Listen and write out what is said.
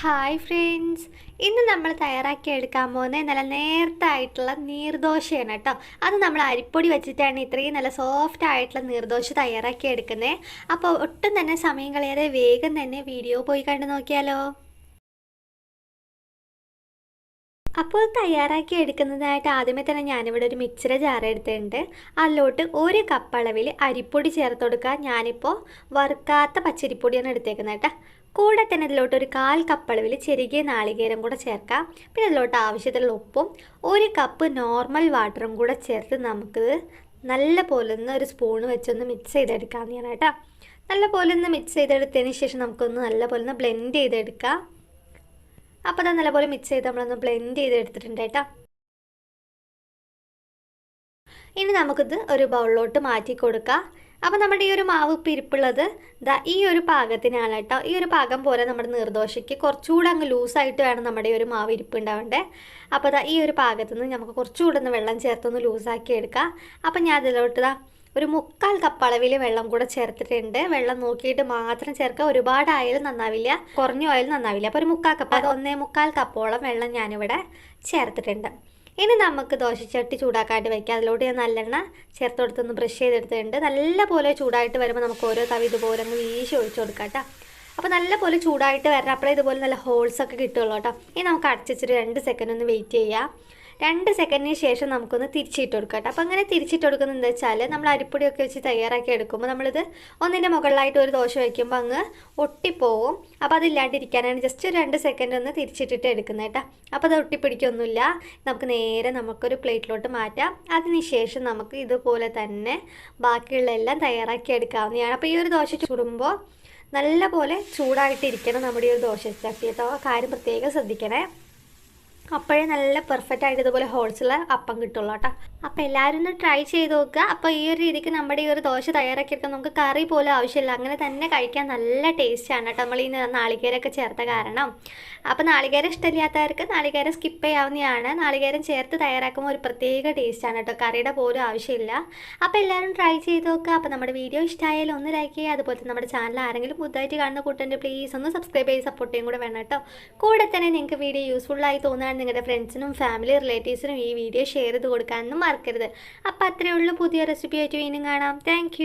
Hi friends ഇന്ന് നമ്മൾ തയ്യാറാക്കി എടുക്കാൻ പോകുന്നത് നല്ല നേർത്തായിട്ടുള്ള നീർദോശയാണ് കേട്ടോ. അത് നമ്മൾ അരിപ്പൊടി വെച്ചിട്ടാണ് ഇത്രയും നല്ല സോഫ്റ്റ് ആയിട്ടുള്ള നീർദോശ തയ്യാറാക്കി എടുക്കുന്നത്. അപ്പോൾ ഒട്ടും തന്നെ സമയം കളയാതെ വേഗം തന്നെ വീഡിയോ പോയി കണ്ടു നോക്കിയാലോ. അപ്പോൾ തയ്യാറാക്കി എടുക്കുന്നതായിട്ട് ആദ്യമേ തന്നെ ഞാനിവിടെ ഒരു മിക്സർ ജാർ എടുത്തിട്ടുണ്ട്. അതിലോട്ട് ഒരു കപ്പ് അളവിൽ അരിപ്പൊടി ചേർത്ത് കൊടുക്കുക. ഞാനിപ്പോൾ വറുക്കാത്ത പച്ചരിപ്പൊടിയാണ് എടുത്തേക്കുന്നത് കേട്ടോ. കൂടെ തന്നെ ഇതിലോട്ട് ഒരു കാൽ കപ്പ് അളവിൽ ചെറുകിയ നാളികേരം കൂടെ ചേർക്കാം. പിന്നെ ഇതിലോട്ട് ആവശ്യത്തിലുള്ള ഉപ്പും ഒരു കപ്പ് നോർമൽ വാട്ടറും കൂടെ ചേർത്ത് നമുക്ക് നല്ല പോലെ ഒന്ന് ഒരു സ്പൂൺ വെച്ചൊന്ന് മിക്സ് ചെയ്തെടുക്കാമെന്ന് കേട്ടോ. നല്ല പോലെ ഒന്ന് മിക്സ് ചെയ്തെടുത്തതിന് ശേഷം നമുക്കൊന്ന് നല്ല പോലെ ഒന്ന് ബ്ലെൻഡ് ചെയ്തെടുക്കാം. അപ്പോൾ അത് നല്ലപോലെ മിക്സ് ചെയ്ത് നമ്മളൊന്ന് ബ്ലെൻഡ് ചെയ്തെടുത്തിട്ടുണ്ട് കേട്ടോ. ഇനി നമുക്കിത് ഒരു ബൗളിലോട്ട് മാറ്റി കൊടുക്കാം അപ്പോൾ നമ്മുടെ ഈ ഒരു മാവ് പിരിപ്പുള്ളത് ദാ ഈ ഒരു പാകത്തിനാണ് കേട്ടോ. ഈ ഒരു പാകം പോലെ നമ്മുടെ നീർദോശയ്ക്ക് കുറച്ചുകൂടെ അങ്ങ് ലൂസായിട്ട് വേണം നമ്മുടെ ഈ ഒരു മാവ് ഇരിപ്പ് ഉണ്ടാവേണ്ടത് അപ്പോൾ ദാ ഈ ഒരു പാകത്തു നിന്ന് നമുക്ക് കുറച്ചുകൂടെ ഒന്ന് വെള്ളം ചേർത്തൊന്ന് ലൂസാക്കി എടുക്കാം. അപ്പം ഞാൻ അതിലോട്ട് ദാ ഒരു മുക്കാൽ കപ്പ് അളവിൽ വെള്ളം കൂടെ ചേർത്തിട്ടുണ്ട്. വെള്ളം നോക്കിയിട്ട് മാത്രം ചേർക്കുക. ഒരുപാട് ആയാലും നന്നാവില്ല. കുറഞ്ഞു ആയാലും നന്നാവില്ല. അപ്പോൾ ഒരു മുക്കാൽ കപ്പ് അത് ഒന്നേ മുക്കാൽ കപ്പോളം വെള്ളം ഞാനിവിടെ ചേർത്തിട്ടുണ്ട്. ഇനി നമുക്ക് ദോശച്ചട്ടി ചൂടാക്കാനായിട്ട് വയ്ക്കാം അതിലോട്ട് ഞാൻ നല്ലെണ്ണ ചേർത്ത് കൊടുത്തൊന്ന് ബ്രഷ് ചെയ്തെടുത്തിട്ടുണ്ട്. നല്ല പോലെ ചൂടായിട്ട് വരുമ്പോൾ നമുക്ക് ഓരോ തവി ഇതുപോലെ ഒന്ന് വീശി ഒഴിച്ചു കൊടുക്കാം കേട്ടോ. അപ്പോൾ നല്ല പോലെ ചൂടായിട്ട് വരണം. അപ്പോഴേ ഇതുപോലെ നല്ല ഹോൾസ് ഒക്കെ കിട്ടുള്ളൂ കേട്ടോ. ഇനി നമുക്ക് അടച്ചിട്ട് രണ്ട് സെക്കൻഡ് ഒന്ന് വെയിറ്റ് ചെയ്യാം. രണ്ട് സെക്കൻഡിന് ശേഷം നമുക്കൊന്ന് തിരിച്ചിട്ട് കൊടുക്കാം കേട്ടോ. അപ്പോൾ അങ്ങനെ തിരിച്ചിട്ട് കൊടുക്കുന്നത് എന്താ വെച്ചാൽ നമ്മൾ അരിപ്പൊടിയൊക്കെ വെച്ച് തയ്യാറാക്കി എടുക്കുമ്പോൾ നമ്മളിത് ഒന്നിന്റെ മുകളിലായിട്ട് ഒരു ദോശ വയ്ക്കുമ്പോൾ അങ്ങ് ഒട്ടിപ്പോവും. അപ്പോൾ അതില്ലാണ്ടിരിക്കാനാണ് ജസ്റ്റ് ഒരു രണ്ട് സെക്കൻഡ് ഒന്ന് തിരിച്ചിട്ടിട്ട് എടുക്കുന്നത് കേട്ടോ. അപ്പോൾ അത് ഒട്ടിപ്പിടിക്കൊന്നുമില്ല. നമുക്ക് നേരെ നമുക്കൊരു പ്ലേറ്റിലോട്ട് മാറ്റാം. അതിനുശേഷം നമുക്ക് ഇതുപോലെ തന്നെ ബാക്കിയുള്ള എല്ലാം തയ്യാറാക്കി എടുക്കാവുന്നതാണ്. അപ്പോൾ ഈ ഒരു ദോശ ചൂടുമ്പോൾ നല്ലപോലെ ചൂടായിട്ടിരിക്കണം നമ്മുടെ ഈ ഒരു ദോശ ചട്ടി കേട്ടോ. കാര്യം പ്രത്യേകം ശ്രദ്ധിക്കണേ. അപ്പോഴേ നല്ല പെർഫെക്റ്റ് ആയിട്ട് ഇതുപോലെ ഹോൾസുള്ള അപ്പം കിട്ടുള്ളൂ കേട്ടോ. അപ്പോൾ എല്ലാവരും ഒന്ന് ട്രൈ ചെയ്ത് നോക്കുക. അപ്പോൾ ഈ ഒരു രീതിക്ക് നമ്മുടെ ഈ ഒരു ദോശ തയ്യാറാക്കിയെടുക്കാൻ നമുക്ക് കറി പോലും ആവശ്യമില്ല. അങ്ങനെ തന്നെ കഴിക്കാൻ നല്ല ടേസ്റ്റാണ് കേട്ടോ നമ്മൾ ഈ നാളികേരമൊക്കെ ചേർത്ത കാരണം. അപ്പോൾ നാളികേരം ഇഷ്ടമില്ലാത്തവർക്ക് നാളികേരം സ്കിപ്പ് ചെയ്യാവുന്നതാണ്. നാളികേരം ചേർത്ത് തയ്യാറാക്കുമ്പോൾ ഒരു പ്രത്യേക ടേസ്റ്റാണ് കേട്ടോ. കറിയുടെ പോലും ആവശ്യമില്ല. അപ്പോൾ എല്ലാവരും ട്രൈ ചെയ്ത് നോക്കുക. അപ്പോൾ നമ്മുടെ വീഡിയോ ഇഷ്ടമായാലും ഒന്ന് ലൈക്ക് ചെയ്യുക. അതുപോലെ തന്നെ നമ്മുടെ ചാനൽ ആരെങ്കിലും പുതുതായിട്ട് കാണുന്ന കൂട്ടുണ്ട് പ്ലീസ് ഒന്ന് സബ്സ്ക്രൈബ് ചെയ്ത് സപ്പോർട്ട് കൂടെ വേണം കേട്ടോ. കൂടെ തന്നെ നിങ്ങൾക്ക് വീഡിയോ യൂസ്ഫുള്ളായി തോന്നുകയാണ് നിങ്ങളുടെ ഫ്രണ്ട്സിനും ഫാമിലി റിലേറ്റീവ്സിനും ഈ വീഡിയോ ഷെയർ ചെയ്ത് കൊടുക്കാനൊന്നും മറക്കരുത്. അപ്പോൾ അത്രയേ ഉള്ളൂ പുതിയ റെസിപ്പി ആയിട്ട് വീണ്ടും കാണാം. താങ്ക്